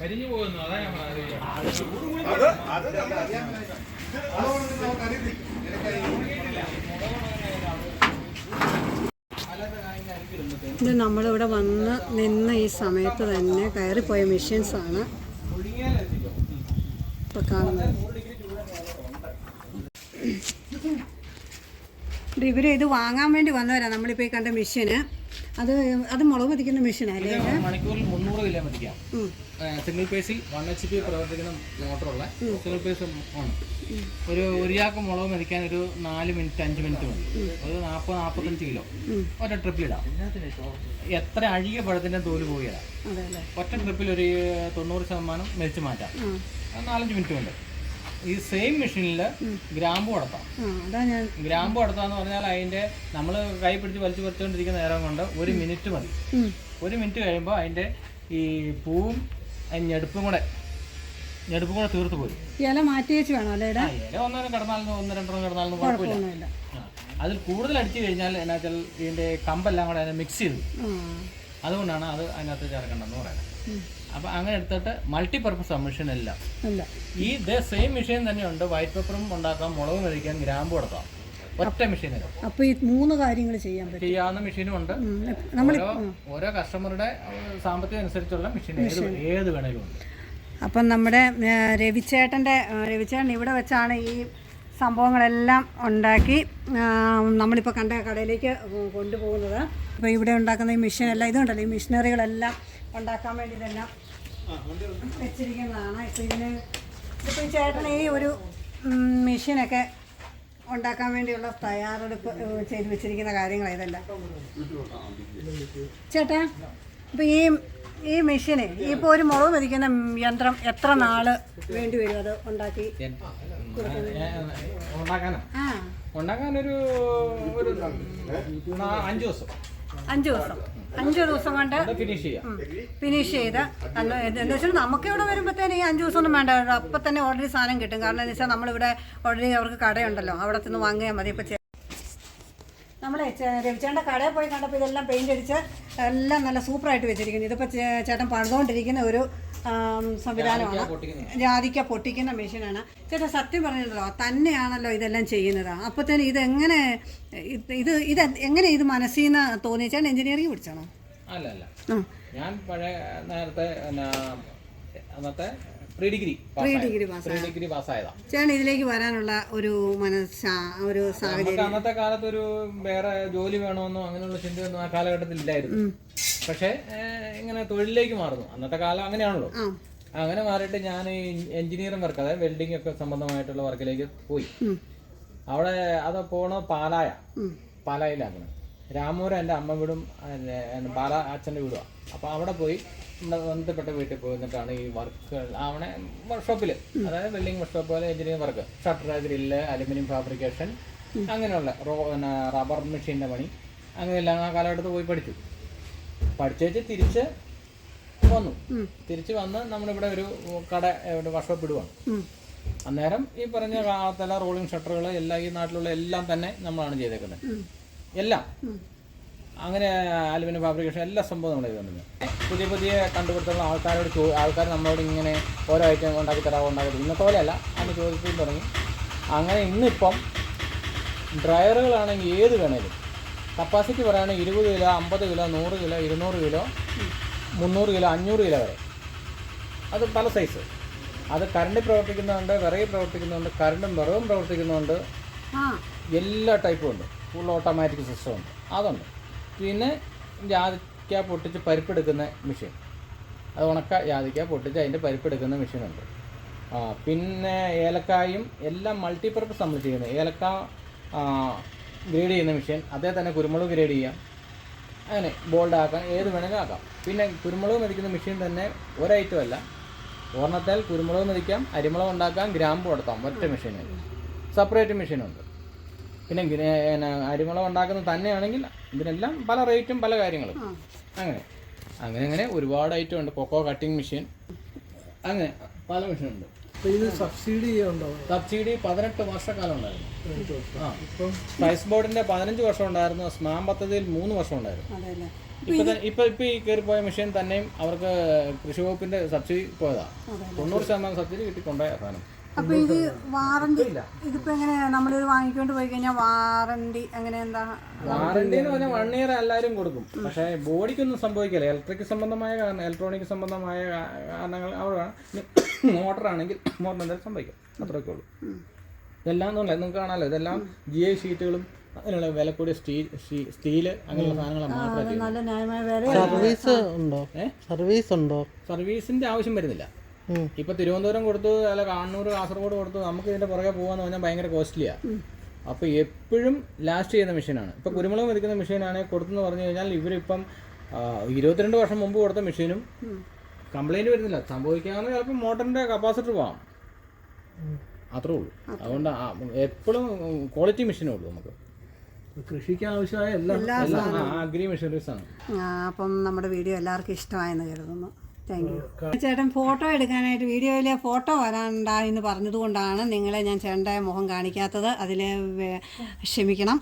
കരിഞ്ഞു പോകുന്നു അതാ ഞാൻ ഇത് നമ്മളിവിടെ വന്ന് നിന്ന ഈ സമയത്ത് തന്നെ കയറിപ്പോയ മെഷീൻസ് ആണ്. ഇപ്പോൾ കാണുന്നത്. ഇത് ഇവർ ഇത് വാങ്ങാൻ വേണ്ടി വന്നവരാ. നമ്മളിപ്പോൾ ഈ കണ്ട മെഷീന് അത് അത് മുളക് പതിക്കുന്ന മെഷീനല്ലേ മണിക്കൂറിൽ മുന്നൂറ് കിലോ പതിക്കാം. സിംഗിൾ പേസിൽ വൺ എച്ച് പി പ്രവർത്തിക്കുന്ന മോട്ടറുള്ള സിംഗിൾ പേസ് ആണ്. ഒരു ഒരു ചാക്ക് മുളക് മതിക്കാൻ ഒരു നാല് മിനിറ്റ് അഞ്ച് മിനിറ്റ് മതി. ഒരു നാൽപ്പത് നാൽപ്പത്തഞ്ച് കിലോ. ഒറ്റ ട്രിപ്പിലിടാം എത്ര അഴുകിയ പഴത്തിന്റെ തോൽ പോയിടാം ഒറ്റ ട്രിപ്പിൽ ഒരു തൊണ്ണൂറ് ശതമാനം മെരിച്ച് മാറ്റാം. നാലഞ്ച് മിനിറ്റ് കൊണ്ട്. ഈ സെയിം മെഷീനിൽ ഗ്രാമ്പു കടത്താം ഗ്രാമ്പു നടത്താന്ന് പറഞ്ഞാൽ അതിന്റെ നമ്മൾ കൈ പിടിച്ച് വലിച്ചു പറിച്ചുകൊണ്ടിരിക്കുന്ന നേരം കൊണ്ട് ഒരു മിനിറ്റ് മതി. ഒരു മിനിറ്റ് കഴിയുമ്പോൾ അതിന്റെ ഈ പൂവും ഞെടുപ്പും കൂടെ ഞെടുപ്പും കൂടെ തീർത്തു പോയി ഇല മാറ്റി വെച്ച് വേണം അല്ലേ ഇല കിടന്നാലും ഒന്ന് രണ്ടെണ്ണം കിടന്നാലും കുഴപ്പമില്ല. അതിൽ കൂടുതൽ അടിച്ചു കഴിഞ്ഞാൽ എന്നാച്ചാൽ ഇതിന്റെ കമ്പെല്ലാം കൂടെ അതിനെ മിക്സ് ചെയ്തു അതുകൊണ്ടാണ് അത് അതിനകത്ത് ചേർക്കേണ്ടതെന്ന് പറയുന്നത്. അപ്പോൾ അങ്ങനെ എടുത്തിട്ട് മൾട്ടി പർപ്പസ് മെഷീൻ എല്ലാം. അല്ല. ഈ ഇതേ സെയിം മെഷീൻ തന്നെയുണ്ട്. വൈറ്റ് പേപ്പറും ഉണ്ടാക്കാം മുളക് കഴിക്കാൻ ഗ്രാമ്പ് കൊടുക്കാം ഒറ്റ മെഷീനിൽ അപ്പോൾ ഈ മൂന്ന് കാര്യങ്ങൾ ചെയ്യാൻ പറ്റും. ചെയ്യാവുന്ന മെഷീനും ഉണ്ട്. ഓരോ ഓരോ കസ്റ്റമറുടെ സാമ്പത്തിക അനുസരിച്ചുള്ള മെഷീൻ ഏത് ഏത് വേണേലും ഉണ്ട്. അപ്പം നമ്മുടെ രവിച്ചേട്ടന്റെ രവിച്ചേട്ടൻ ഇവിടെ വെച്ചാണ് ഈ സംഭവങ്ങളെല്ലാം ഉണ്ടാക്കി നമ്മളിപ്പോൾ കണ്ട കടയിലേക്ക് കൊണ്ടുപോകുന്നത്. അപ്പോൾ ഇവിടെ ഉണ്ടാക്കുന്ന ഈ മെഷീനെല്ലാം ഇതുണ്ടല്ലോ ഈ മെഷീനറികളെല്ലാം ഉണ്ടാക്കാൻ വേണ്ടി ഇതെല്ലാം വെച്ചിരിക്കുന്നതാണ്. ഇപ്പം ഇതിന് ഇപ്പം ഈ ചേട്ടൻ ഈ ഒരു മെഷീനൊക്കെ ഉണ്ടാക്കാൻ വേണ്ടിയുള്ള തയ്യാറെടുപ്പ് ചെയ്ത് വെച്ചിരിക്കുന്ന കാര്യങ്ങളാണ് ഇതെല്ലാം. ചേട്ടാ ഇപ്പം ഈ ഈ മെഷീന് ഇപ്പോൾ ഒരു മുളക് മതിക്കുന്ന യന്ത്രം എത്ര നാൾ വേണ്ടി വരും അത് ഉണ്ടാക്കി? ഉണ്ടാക്കാനോ? ഉണ്ടാക്കാനൊരു ഒരു അഞ്ച് ദിവസം. അഞ്ച് ദിവസം. അഞ്ച് ദിവസം കൊണ്ട് ഫിനിഷ് ചെയ്യാം. ഫിനിഷ് ചെയ്ത് അല്ല എന്താ വെച്ചാൽ നമുക്ക് ഇവിടെ വരുമ്പോഴത്തേന് ഈ അഞ്ച് ദിവസം ഒന്നും വേണ്ട അപ്പം തന്നെ ഓൾറെഡി സാധനം കിട്ടും. കാരണം എന്താ വെച്ചാൽ നമ്മളിവിടെ ഓൾറെഡി അവർക്ക് കടയുണ്ടല്ലോ. അവിടെ നിന്ന് വാങ്ങിയാൽ മതി. ഇപ്പം നമ്മളെ രവിച്ചേട്ടന്റെ കടയിൽ പോയി കണ്ടപ്പോൾ ഇതെല്ലാം പെയിന്റ് അടിച്ച് എല്ലാം നല്ല സൂപ്പറായിട്ട് വെച്ചിരിക്കുന്നു. ഇതിപ്പോൾ ചേട്ടൻ പണിതുകൊണ്ടിരിക്കുന്ന ഒരു സംവിധാനമാണ്. ജാതിക്ക പൊട്ടിക്കുന്ന. മെഷീനാണ്. ചേട്ടാ സത്യം പറഞ്ഞിട്ടുണ്ടല്ലോ തന്നെയാണല്ലോ ഇതെല്ലാം ചെയ്യുന്നത്. അപ്പോഴത്തേന് തന്നെ ഇത് എങ്ങനെ ഇത് ഇത് എങ്ങനെ ഇത് മനസ്സിൽ നിന്ന് തോന്നി? ചേട്ടൻ എഞ്ചിനീയറിംഗ് പഠിച്ചാണോ? അല്ല അല്ല ഞാൻ പഴയ നേരത്തെ അന്നത്തെ pre degree pre degree pre degree പാസ്സായതാ. ചേട്ടൻ ഇതിലേക്ക് വരാനുള്ള ഒരു മനസ്സാ ഒരു സാഹചര്യം. അന്നത്തെ കാലത്ത് ഒരു വേറെ ജോലി വേണമെന്നോ അങ്ങനെയുള്ള ചിന്തയൊന്നും ആ കാലഘട്ടത്തിൽ ഇല്ലായിരുന്നു പക്ഷേ ഇങ്ങനെ തൊഴിലിലേക്ക് മാറുന്നു. അന്നത്തെ കാലം അങ്ങനെയാണല്ലോ. അങ്ങനെ മാറിയിട്ട് ഞാൻ ഈ എഞ്ചിനീയറിംഗ് വർക്ക് അതായത് വെൽഡിംഗ് ഒക്കെ സംബന്ധമായിട്ടുള്ള വർക്കിലേക്ക് പോയി. അവിടെ അത് പോണ പാലായ. പാലായിലാണ്. പാലായിലാക്കണം രാമൂര് എന്റെ അമ്മ വീടും ബാല അച്ഛന്റെ വീടുമാണ് അപ്പോൾ അവിടെ പോയി ബന്ധപ്പെട്ട വീട്ടിൽ പോയി എന്നിട്ടാണ് ഈ വർക്ക് അവിടെ വർക്ക്ഷോപ്പിൽ അതായത് വെൽഡിംഗ് വർക്ക്ഷോപ്പ് പോലെ engineering work shutter grill aluminium fabrication അങ്ങനെയുള്ള റോ റബ്ബർ മെഷീന്റെ പണി. അങ്ങനെയെല്ലാം ആ കാലഘട്ടത്ത് പോയി പഠിച്ചു. പഠിച്ചേച്ച് തിരിച്ച് വന്നു. തിരിച്ച് വന്ന് നമ്മളിവിടെ ഒരു കട ഒരു വർക്ക്ഷോപ്പ് ഇടുവാണ്. അന്നേരം ഈ പറഞ്ഞ കാലത്തല റോളിംഗ് ഷട്ടറുകൾ എല്ലാം ഈ നാട്ടിലുള്ള എല്ലാം തന്നെ നമ്മളാണ് ചെയ്തേക്കുന്നത്. എല്ലാം. അങ്ങനെ അലുമിനിയം ഫാബ്രിക്കേഷൻ എല്ലാ സംഭവം നമ്മൾ ചെയ്തുകൊണ്ടിരുന്നത് പുതിയ പുതിയ കണ്ടുപിടുത്തമുള്ള ആൾക്കാരോട് ചോ ആൾക്കാർ നമ്മളോട് ഇങ്ങനെ ഓരോ ഐറ്റം ഉണ്ടാക്കി തരാമോ ഉണ്ടാക്കി ഇന്നത്തെ പോലെയല്ല അന്ന് ചോദിച്ചു തുടങ്ങി. അങ്ങനെ ഇന്നിപ്പം ഡ്രയറുകളാണെങ്കിൽ ഏത് വേണേലും കപ്പാസിറ്റി പറയുകയാണെങ്കിൽ ഇരുപത് കിലോ അമ്പത് കിലോ നൂറ് കിലോ ഇരുന്നൂറ് കിലോ മുന്നൂറ് കിലോ അഞ്ഞൂറ് കിലോ വരെ. അത് പല സൈസ് അത് കറണ്ട് പ്രവർത്തിക്കുന്നുണ്ട് വിറകിൽ പ്രവർത്തിക്കുന്നുണ്ട് കറണ്ടും വിറകും പ്രവർത്തിക്കുന്നുണ്ട്. എല്ലാ ടൈപ്പും ഉണ്ട്. ഫുൾ ഓട്ടോമാറ്റിക് സിസ്റ്റം ഉണ്ട്. അതുണ്ട്. പിന്നെ ജാതിക്ക പൊട്ടിച്ച് പരിപ്പെടുക്കുന്ന മെഷീൻ അത് ഉണക്ക ജാതിക്ക പൊട്ടിച്ച് അതിന്റെ പരിപ്പെടുക്കുന്ന മെഷീനുണ്ട് ആ പിന്നെ ഏലക്കായും എല്ലാം മൾട്ടിപ്പർപ്പസ് നമ്മൾ ചെയ്യുന്നത്. ഏലക്ക ഗ്രേഡ് ചെയ്യുന്ന മെഷീൻ അതേ തന്നെ കുരുമുളക് ഗ്രേഡ് ചെയ്യാം. അങ്ങനെ ബോൾഡ് ആക്കാം ഏത് വേണമെങ്കിലും ആക്കാം. പിന്നെ കുരുമുളക് മെതിക്കുന്ന മെഷീൻ തന്നെ ഒരൈറ്റം അല്ല. ഓർണത്താൽ കുരുമുളക് മെതിക്കാം അരിമുളക് ഉണ്ടാക്കാം ഗ്രാമ്പ് കൊടുത്താം ഒറ്റ മെഷീനിൽ സെപ്പറേറ്റ് മെഷീനുണ്ട് പിന്നെ പിന്നെ അരിമുളക് ഉണ്ടാക്കുന്നത് തന്നെയാണെങ്കിൽ ഇതിനെല്ലാം പല റേറ്റും പല കാര്യങ്ങളും. അങ്ങനെ. അങ്ങനെ അങ്ങനെ ഒരുപാട് ഐറ്റം ഉണ്ട്. കൊക്കോ കട്ടിങ് മെഷീൻ അങ്ങനെ പല മെഷീൻ ഇത് സബ്സിഡി സബ്സിഡി പതിനെട്ട് വർഷക്കാലം ഉണ്ടായിരുന്നു സ്പൈസ് ബോർഡിന്റെ പതിനഞ്ച് വർഷം ഉണ്ടായിരുന്നു സ്മാം പദ്ധതിയിൽ മൂന്ന് വർഷം ഉണ്ടായിരുന്നു. ഇപ്പൊ ഇപ്പൊ ഇപ്പൊ ഈ കയറിപ്പോയ മെഷീൻ തന്നെയും അവർക്ക് കൃഷി വകുപ്പിന്റെ സബ്സിഡി പോയതാ. തൊണ്ണൂറ് ശതമാനം സബ്സിഡി കിട്ടിക്കൊണ്ടേ സാധനം. അപ്പൊ ഇത് വാറണ്ടി ഇതിപ്പോ എങ്ങനെയാ? നമ്മൾ വാങ്ങിക്കൊണ്ട് പോയി കഴിഞ്ഞാൽ വാറണ്ടി അങ്ങനെ എന്താ? വാറണ്ടി എന്ന് പറഞ്ഞാൽ വൺ ഇയർ എല്ലാവരും കൊടുക്കും. പക്ഷേ ബോഡിക്കൊന്നും സംഭവിക്കില്ല. ഇലക്ട്രിക് സംബന്ധമായ കാരണം ഇലക്ട്രോണിക് സംബന്ധമായ കാരണങ്ങൾ അവിടെയാണ് മോട്ടറാണെങ്കിൽ മോട്ടർ എന്തായാലും സംഭവിക്കും. അത്രയൊക്കെ ഉള്ളൂ. ഇതെല്ലാം ഒന്നുമില്ല. നിങ്ങൾക്ക് കാണാലോ? ഇതെല്ലാം ജി ഐ ഷീറ്റുകളും അതിനുള്ള വില കൂടിയ സ്റ്റീൽ സ്റ്റീൽ അങ്ങനെയുള്ള സാധനങ്ങൾ മാത്രമേ ന്യായമായ സർവീസ് ഉണ്ടോ? സർവീസ് ഉണ്ടോ? സർവീസിന്റെ ആവശ്യം വരുന്നില്ല. ഇപ്പൊ തിരുവനന്തപുരം കൊടുത്തു അല്ല കണ്ണൂർ കാസർഗോഡ് കൊടുത്തു നമുക്ക് ഇതിന്റെ പുറകെ പോകാന്ന് പറഞ്ഞാൽ ഭയങ്കര കോസ്റ്റ്ലിയാ അപ്പൊ എപ്പോഴും ലാസ്റ്റ് ചെയ്യുന്ന മെഷീനാണ് ഇപ്പൊ കുരുമുളക് മെതിക്കുന്ന മെഷീനാണ് കൊടുത്തെന്ന് പറഞ്ഞു കഴിഞ്ഞാൽ ഇവരിപ്പം ഇരുപത്തിരണ്ട് വർഷം മുമ്പ് കൊടുത്ത മെഷീനും കംപ്ലൈന്റ് വരുന്നില്ല. സംഭവിക്കാവുന്ന ചിലപ്പോൾ മോട്ടറിന്റെ കപ്പാസിറ്റർ പോവാം. അത്രേ ഉള്ളൂ. അതുകൊണ്ട് എപ്പോഴും ക്വാളിറ്റി മെഷീനേ ഉള്ളൂ നമുക്ക്. കൃഷിക്ക് ആവശ്യമായ എല്ലാം അഗ്രി മെഷീനറീസ് ആണ്. അപ്പം നമ്മുടെ വീഡിയോ എല്ലാവർക്കും ഇഷ്ടമായെന്ന് കരുതുന്നു. താങ്ക് യു ചേട്ടൻ ഫോട്ടോ എടുക്കാനായിട്ട് വീഡിയോയിലെ ഫോട്ടോ വരാനുണ്ടായെന്ന് പറഞ്ഞതുകൊണ്ടാണ് നിങ്ങളെ ഞാൻ ചേട്ടന്റെ മുഖം കാണിക്കാത്തത്. അതിൽ ക്ഷമിക്കണം.